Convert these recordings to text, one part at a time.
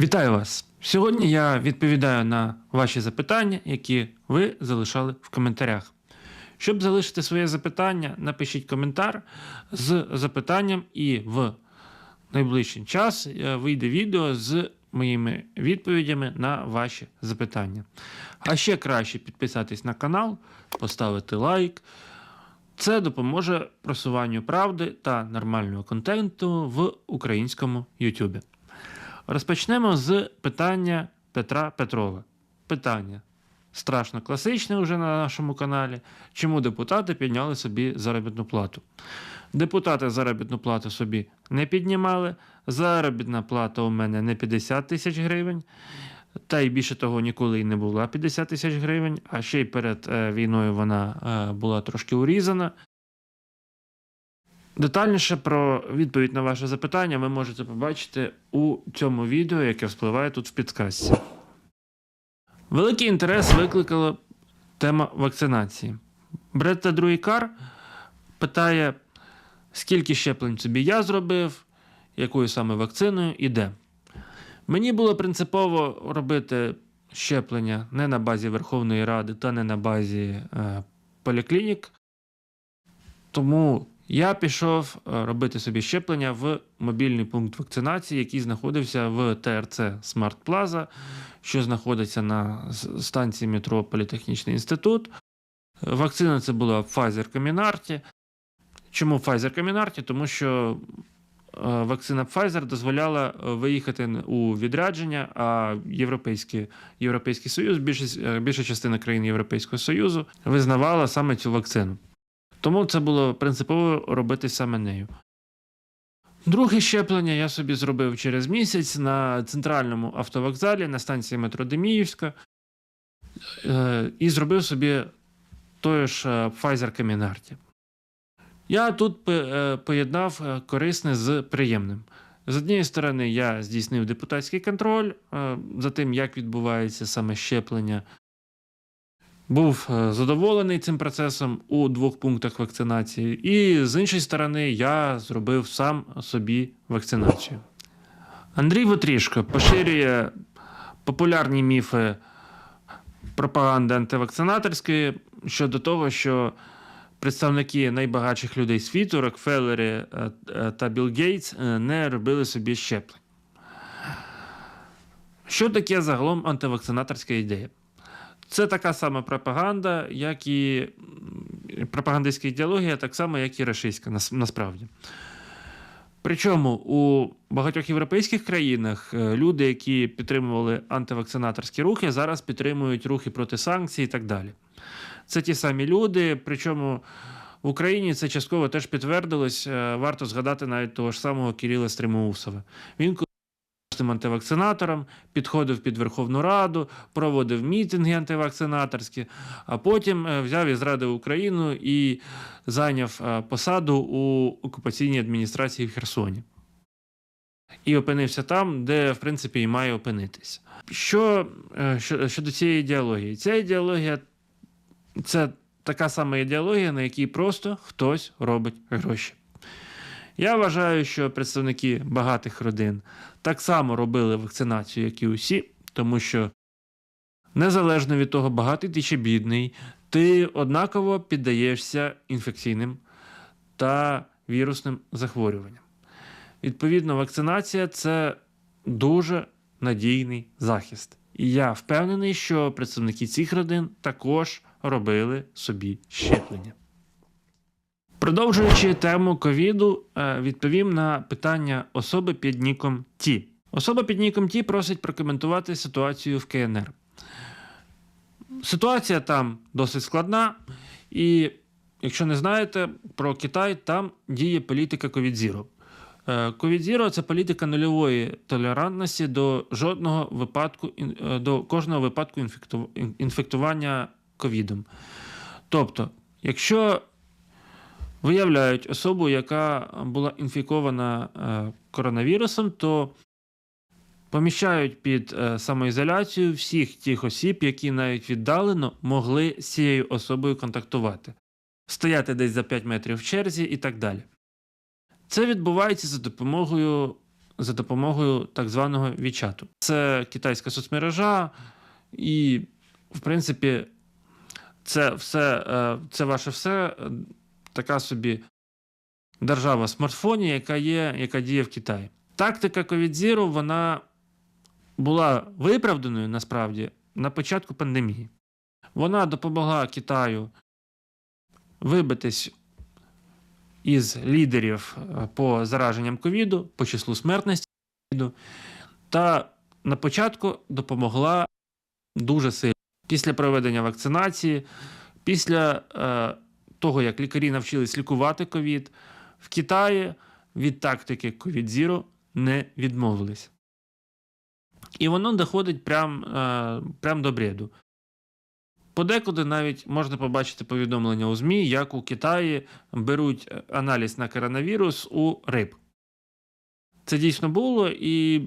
Вітаю вас! Сьогодні я відповідаю на ваші запитання, які ви залишали в коментарях. Щоб залишити своє запитання, напишіть коментар з запитанням, і в найближчий час е, вийде відео з моїми відповідями на ваші запитання. А ще краще підписатись на канал, поставити лайк. Це допоможе просуванню правди та нормального контенту в українському YouTube. Розпочнемо з питання Петра Петрова. Питання страшно класичне вже на нашому каналі. Чому депутати підняли собі заробітну плату? Депутати заробітну плату собі не піднімали. Заробітна плата у мене не 50 тисяч гривень. Та й більше того, ніколи й не була 50 тисяч гривень, а ще й перед е, війною вона е, була трошки урізана. Детальніше про відповідь на ваше запитання ви можете побачити у цьому відео, яке вспливає тут в підказці. Великий інтерес викликала тема вакцинації. Бретта Друїкар питає, скільки щеплень собі я зробив, якою саме вакциною і де. Мені було принципово робити щеплення не на базі Верховної Ради та не на базі е, поліклінік. Тому я пішов е, робити собі щеплення в мобільний пункт вакцинації, який знаходився в ТРЦ Смарт Плаза, що знаходиться на станції метро Політехнічний інститут. Вакцина це була Pfizer Камінарті. Чому Pfizer Камінарті? Тому що е, вакцина Pfizer дозволяла е, виїхати у відрядження, а Європейський, Європейський Союз, більшість, більша частина країн Європейського Союзу визнавала саме цю вакцину. Тому це було принципово робити саме нею. Друге щеплення я собі зробив через місяць на центральному автовокзалі на станції метро Деміївська е, і зробив собі той ж е, Pfizer Камінарті. Я тут е, поєднав корисне з приємним. З однієї сторони, я здійснив депутатський контроль за тим, як відбувається саме щеплення. Був е, задоволений цим процесом у двох пунктах вакцинації, і з іншої сторони, я зробив сам собі вакцинацію. Андрій Вотрішко поширює популярні міфи пропаганди антивакцинаторської щодо того, що представники найбагатших людей світу, Рокфеллери е, е, та Білл Гейтс, не робили собі щеплень. Що таке загалом антивакцинаторська ідея? Це така сама пропаганда, як і пропагандистська ідеологія, так само, як і рашистська, насправді. Причому у багатьох європейських країнах е, люди, які підтримували антивакцинаторські рухи, зараз підтримують рухи проти санкцій і так далі. Це ті самі люди, причому в Україні це частково теж підтвердилось. Е, Варто згадати навіть того ж самого Кирила Стримоусова. Він антивакцинатором, підходив під Верховну Раду, проводив мітинги антивакцинаторські, а потім е, взяв і зрадив Україну і зайняв е, посаду у окупаційній адміністрації в Херсоні. І опинився там, де, в принципі, і має опинитись. Що е, що- щодо цієї ідеології? Ця ідеологія це така сама ідеологія, на якій просто хтось робить гроші. Я вважаю, що представники багатих родин так само робили вакцинацію, як і усі, тому що незалежно від того, багатий ти чи бідний, ти однаково піддаєшся інфекційним та вірусним захворюванням. Відповідно, вакцинація це дуже надійний захист. І я впевнений, що представники цих родин також робили собі щеплення. Продовжуючи тему ковіду, е, відповім на питання особи під ніком Ті. Особа під ніком Ті просить прокоментувати ситуацію в КНР. Ситуація там досить складна, і якщо не знаєте про Китай, там діє політика COVID-Zero. Е, COVID-Zero – це політика нульової толерантності до жодного випадку, е, до кожного випадку інфектування ковідом. Тобто, якщо виявляють особу, яка була інфікована е, коронавірусом, то поміщають під е, самоізоляцію всіх тих осіб, які навіть віддалено могли з цією особою контактувати, стояти десь за 5 метрів в черзі і так далі. Це відбувається за допомогою за допомогою так званого Вічату. Це китайська соцмережа, і, в принципі, це все, е, це ваше все така собі держава смартфоні, яка є, яка діє в Китаї. Тактика COVID Zero, вона була виправданою насправді на початку пандемії. Вона допомогла Китаю вибитись із лідерів е, по зараженням ковіду, по числу смертності та на початку допомогла дуже сильно. Після проведення вакцинації, після е, того, як лікарі навчились лікувати ковід, в Китаї від тактики COVID Zero не відмовились. І воно доходить прям, е, прям до бреду. Подекуди навіть можна побачити повідомлення у ЗМІ, як у Китаї беруть аналіз на коронавірус у риб. Це дійсно було, і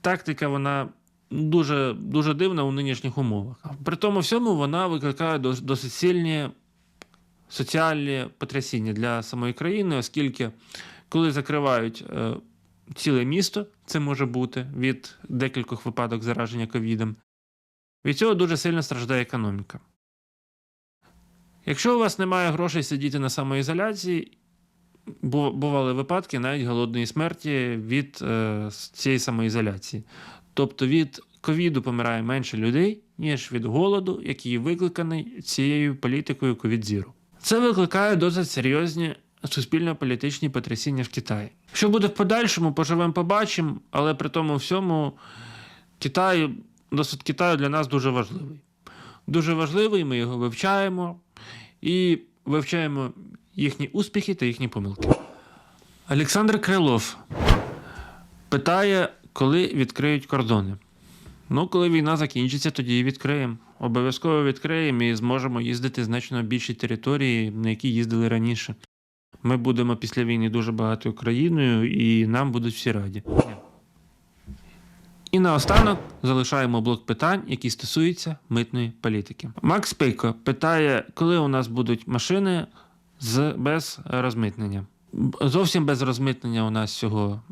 тактика вона дуже, дуже дивна у нинішніх умовах. При тому всьому вона викликає досить сильні соціальні потрясіння для самої країни, оскільки коли закривають е, ціле місто, це може бути від декількох випадок зараження ковідом, від цього дуже сильно страждає економіка. Якщо у вас немає грошей сидіти на самоізоляції, бували випадки навіть голодної смерті від е, цієї самоізоляції. Тобто від ковіду помирає менше людей, ніж від голоду, який викликаний цією політикою Zero. Це викликає досить серйозні суспільно-політичні потрясіння в Китаї. Що буде в подальшому, поживемо, побачимо, але при тому всьому Китай, досвід Китаю для нас дуже важливий. Дуже важливий, ми його вивчаємо і вивчаємо їхні успіхи та їхні помилки. Олександр Крилов питає, коли відкриють кордони. Ну, коли війна закінчиться, тоді відкриємо. Обов'язково відкриємо і зможемо їздити значно більші території, на які їздили раніше. Ми будемо після війни дуже багатою країною, і нам будуть всі раді. І наостанок залишаємо блок питань, які стосуються митної політики. Макс Пейко питає, коли у нас будуть машини з без розмитнення. Зовсім без розмитнення у нас цього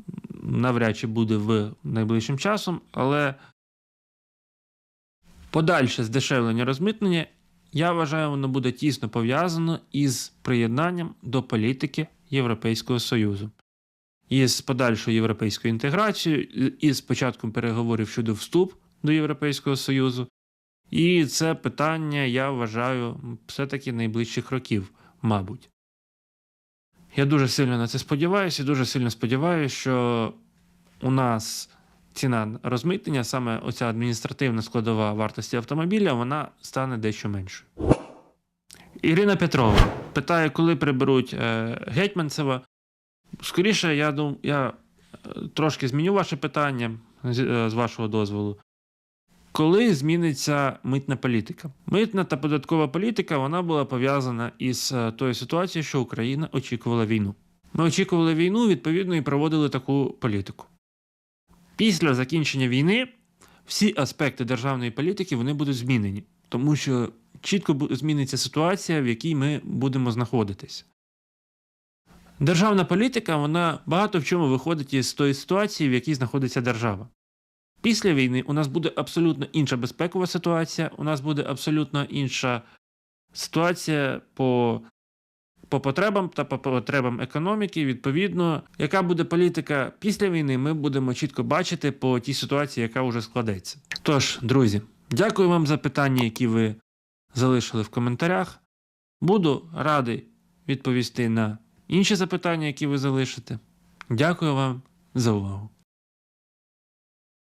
навряд чи буде в найближчим часом, але подальше здешевлення розмитнення, я вважаю, воно буде тісно пов'язано із приєднанням до політики Європейського Союзу. Із подальшою європейською інтеграцією, із початком переговорів щодо вступ до Європейського Союзу. І це питання, я вважаю, все-таки найближчих років, мабуть. Я дуже сильно на це сподіваюся, і дуже сильно сподіваюся, що у нас ціна розмитнення, саме оця адміністративна складова вартості автомобіля, вона стане дещо меншою. Ірина Петрова питає, коли приберуть е, Гетьманцева. Скоріше, я дум, я е, трошки зміню ваше питання з, е, з вашого дозволу. Коли зміниться митна політика? Митна та податкова політика вона була пов'язана із тою ситуацією, що Україна очікувала війну. Ми очікували війну, відповідно, і проводили таку політику. Після закінчення війни всі аспекти державної політики вони будуть змінені, тому що чітко зміниться ситуація, в якій ми будемо знаходитись. Державна політика вона багато в чому виходить із тої ситуації, в якій знаходиться держава. Після війни у нас буде абсолютно інша безпекова ситуація, у нас буде абсолютно інша ситуація по, по потребам та по потребам економіки. Відповідно, яка буде політика після війни, ми будемо чітко бачити по тій ситуації, яка вже складеться. Тож, друзі, дякую вам за питання, які ви залишили в коментарях. Буду радий відповісти на інші запитання, які ви залишите. Дякую вам за увагу.